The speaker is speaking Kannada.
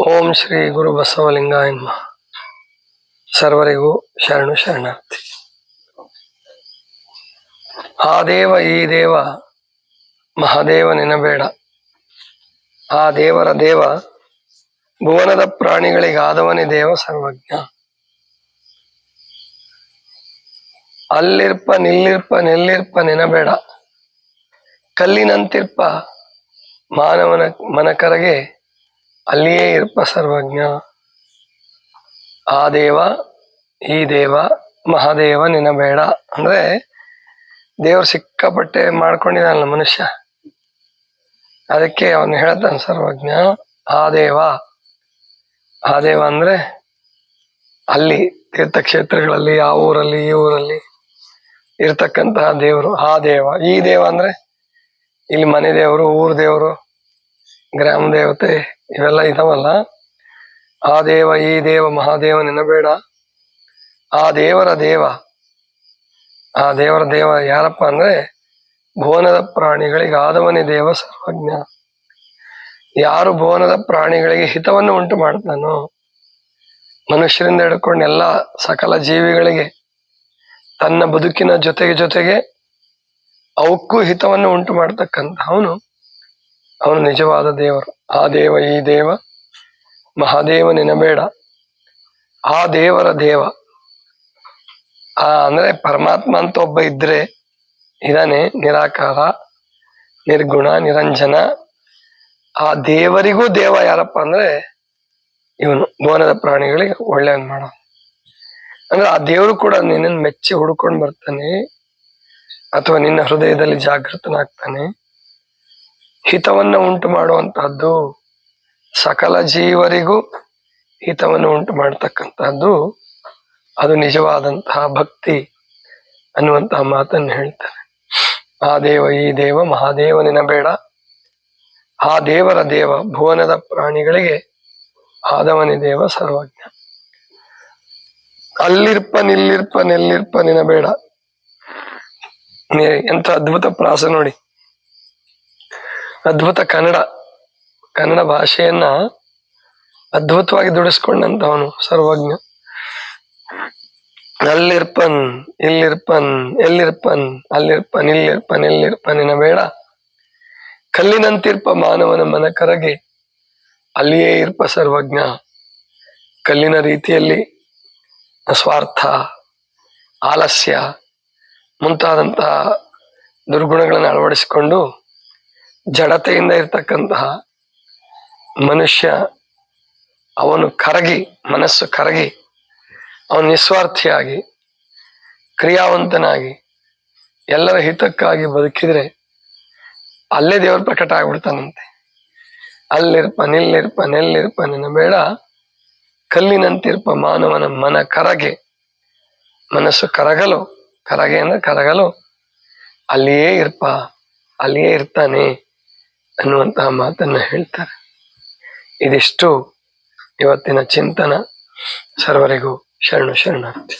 ಓಂ ಶ್ರೀ ಗುರು ಬಸವಲಿಂಗಾಯ ನಮಃ ಸರ್ವರಿಗೂ ಶರಣು ಶರಣಾರ್ಥಿ. ಆ ದೇವ, ಈ ದೇವ, ಮಹಾದೇವ ನೆನಬೇಡ. ಆ ದೇವರ ದೇವ ಭುವನದ ಪ್ರಾಣಿಗಳಿಗಾದವನೇ ದೇವ ಸರ್ವಜ್ಞ. ಅಲ್ಲಿರ್ಪ, ನಿಲ್ಲಿರ್ಪ, ನೆಲ್ಲಿರ್ಪ ನೆನಬೇಡ. ಕಲ್ಲಿನಂತಿರ್ಪ, ಮಾನವನ ಮನಕರಗೆ ಅಲ್ಲಿಯೇ ಇರ್ಪ ಸರ್ವಜ್ಞ. ಆ ದೇವ, ಈ ದೇವ, ಮಹಾದೇವ ನೆನಬೇಡ. ಅಂದ್ರೆ ದೇವ್ರು ಸಿಕ್ಕಾಪಟ್ಟೆ ಮಾಡ್ಕೊಂಡಿದ್ದಾನಲ್ಲ ಮನುಷ್ಯ. ಅದಕ್ಕೆ ಅವನು ಹೇಳ್ತಾನೆ ಸರ್ವಜ್ಞ, ಆ ದೇವ. ಆ ದೇವ ಅಂದ್ರೆ ಅಲ್ಲಿ ತೀರ್ಥಕ್ಷೇತ್ರಗಳಲ್ಲಿ, ಆ ಊರಲ್ಲಿ, ಈ ಊರಲ್ಲಿ. ಇರ್ತಕ್ಕಂತಹ ದೇವರು, ಆ ದೇವ. ಈ ದೇವ ಅಂದ್ರೆ ಇಲ್ಲಿ ಮನೆ ದೇವರು, ಊರ್ ದೇವರು, ಗ್ರಾಮ ದೇವತೆ ಇವೆಲ್ಲ ಇದಾವಲ್ಲ. ಆ ದೇವ, ಈ ದೇವ, ಮಹಾದೇವ ನೆನಬೇಡ. ಆ ದೇವರ ದೇವ, ಆ ದೇವರ ದೇವ ಯಾರಪ್ಪ ಅಂದ್ರೆ ಭುವನದ ಪ್ರಾಣಿಗಳಿಗೆ ಆದವನೇ ದೇವ ಸರ್ವಜ್ಞ. ಯಾರು ಭುವನದ ಪ್ರಾಣಿಗಳಿಗೆ ಹಿತವನ್ನು ಉಂಟು ಮಾಡ್ತಾನೋ, ಮನುಷ್ಯರಿಂದ ಹಿಡ್ಕೊಂಡು ಎಲ್ಲ ಸಕಲ ಜೀವಿಗಳಿಗೆ ತನ್ನ ಬದುಕಿನ ಜೊತೆಗೆ ಜೊತೆಗೆ ಅವಕ್ಕೂ ಹಿತವನ್ನು ಉಂಟು ಮಾಡ್ತಕ್ಕಂಥ ಅವನು ಅವನು ನಿಜವಾದ ದೇವರು. ಆ ದೇವ ಈ ದೇವ ಮಹಾದೇವ ನೆನಬೇಡ ಆ ದೇವರ ದೇವ. ಆ, ಅಂದ್ರೆ ಪರಮಾತ್ಮ ಅಂತ ಒಬ್ಬ ಇದ್ರೆ ಇದಾನೆ, ನಿರಾಕಾರ, ನಿರ್ಗುಣ, ನಿರಂಜನ. ಆ ದೇವರಿಗೂ ದೇವ ಯಾರಪ್ಪ ಅಂದ್ರೆ ಇವನು ಭುವನದ ಪ್ರಾಣಿಗಳಿಗೆ ಒಳ್ಳೆಯನ್ ಮಾಡೋ ಅಂದ್ರೆ ಆ ದೇವರು ಕೂಡ ನಿನ್ನನ್ನು ಮೆಚ್ಚಿ ಹುಡುಕೊಂಡು ಬರ್ತಾನೆ, ಅಥವಾ ನಿನ್ನ ಹೃದಯದಲ್ಲಿ ಜಾಗೃತನಾಗ್ತಾನೆ. ಹಿತವನ್ನ ಉಂಟು ಮಾಡುವಂತಹದ್ದು, ಸಕಲ ಜೀವರಿಗೂ ಹಿತವನ್ನು ಉಂಟು ಮಾಡತಕ್ಕಂತಹದ್ದು, ಅದು ನಿಜವಾದಂತಹ ಭಕ್ತಿ ಅನ್ನುವಂತಹ ಮಾತನ್ನು ಹೇಳ್ತಾರೆ. ಆ ದೇವ ಈ ದೇವ ಮಹಾದೇವನಿನ ಬೇಡ. ಆ ದೇವರ ದೇವ ಭುವನದ ಪ್ರಾಣಿಗಳಿಗೆ ಆದವನಿ ದೇವ ಸರ್ವಜ್ಞ. ಅಲ್ಲಿರ್ಪ ಇಲ್ಲಿರ್ಪನ್ ಎಲ್ಲಿರ್ಪನಿನ ಬೇಡ. ಎಂತ ಅದ್ಭುತ ಪ್ರಾಸ ನೋಡಿ. ಅದ್ಭುತ ಕನ್ನಡ. ಕನ್ನಡ ಭಾಷೆಯನ್ನ ಅದ್ಭುತವಾಗಿ ದುಡಿಸ್ಕೊಂಡಂತವನು ಸರ್ವಜ್ಞ. ಅಲ್ಲಿರ್ಪನ್ ಇಲ್ಲಿರ್ಪನ್, ಎಲ್ಲಿರ್ಪನ್, ಅಲ್ಲಿರ್ಪನ್, ಇಲ್ಲಿರ್ಪನ್ ಎಲ್ಲಿರ್ಪನಿನ ಬೇಡ. ಕಲ್ಲಿನಂತಿರ್ಪ ಮಾನವನ ಮನ ಕರಗಿ ಅಲ್ಲಿಯೇ ಇರ್ಪ ಸರ್ವಜ್ಞ. ಕಲ್ಲಿನ ರೀತಿಯಲ್ಲಿ ಸ್ವಾರ್ಥ, ಆಲಸ್ಯ ಮುಂತಾದಂತಹ ದುರ್ಗುಣಗಳನ್ನು ಅಳವಡಿಸಿಕೊಂಡು ಜಡತೆಯಿಂದ ಇರತಕ್ಕಂತಹ ಮನುಷ್ಯ ಅವನು ಕರಗಿ, ಮನಸ್ಸು ಕರಗಿ, ಅವನು ನಿಸ್ವಾರ್ಥಿಯಾಗಿ, ಕ್ರಿಯಾವಂತನಾಗಿ, ಎಲ್ಲರ ಹಿತಕ್ಕಾಗಿ ಬದುಕಿದರೆ ಅಲ್ಲೇ ದೇವರು ಪ್ರಕಟ ಆಗ್ಬಿಡ್ತಾನಂತೆ ಅಲ್ಲಿರ್ಪ, ನಿಲ್ಲಿರ್ಪ, ನೆಲ್ಲಿರ್ಪ ನಿನ್ನ ಬೇಡ ಕಲ್ಲಿನಂತಿರ್ಪ ಮಾನವನ ಮನ ಕರಗೆ, ಮನಸ್ಸು ಕರಗಲು, ಕರಗೆ ಅಂದ್ರೆ ಕರಗಲು, ಅಲ್ಲಿಯೇ ಇರ್ಪ, ಅಲ್ಲಿಯೇ ಇರ್ತಾನೆ ಅನ್ನುವಂತಹ ಮಾತನ್ನ ಹೇಳ್ತಾರೆ. ಇದಿಷ್ಟು ಇವತ್ತಿನ ಚಿಂತನ. ಸರ್ವರಿಗೂ ಶರಣು ಶರಣಾರ್ಥಿ.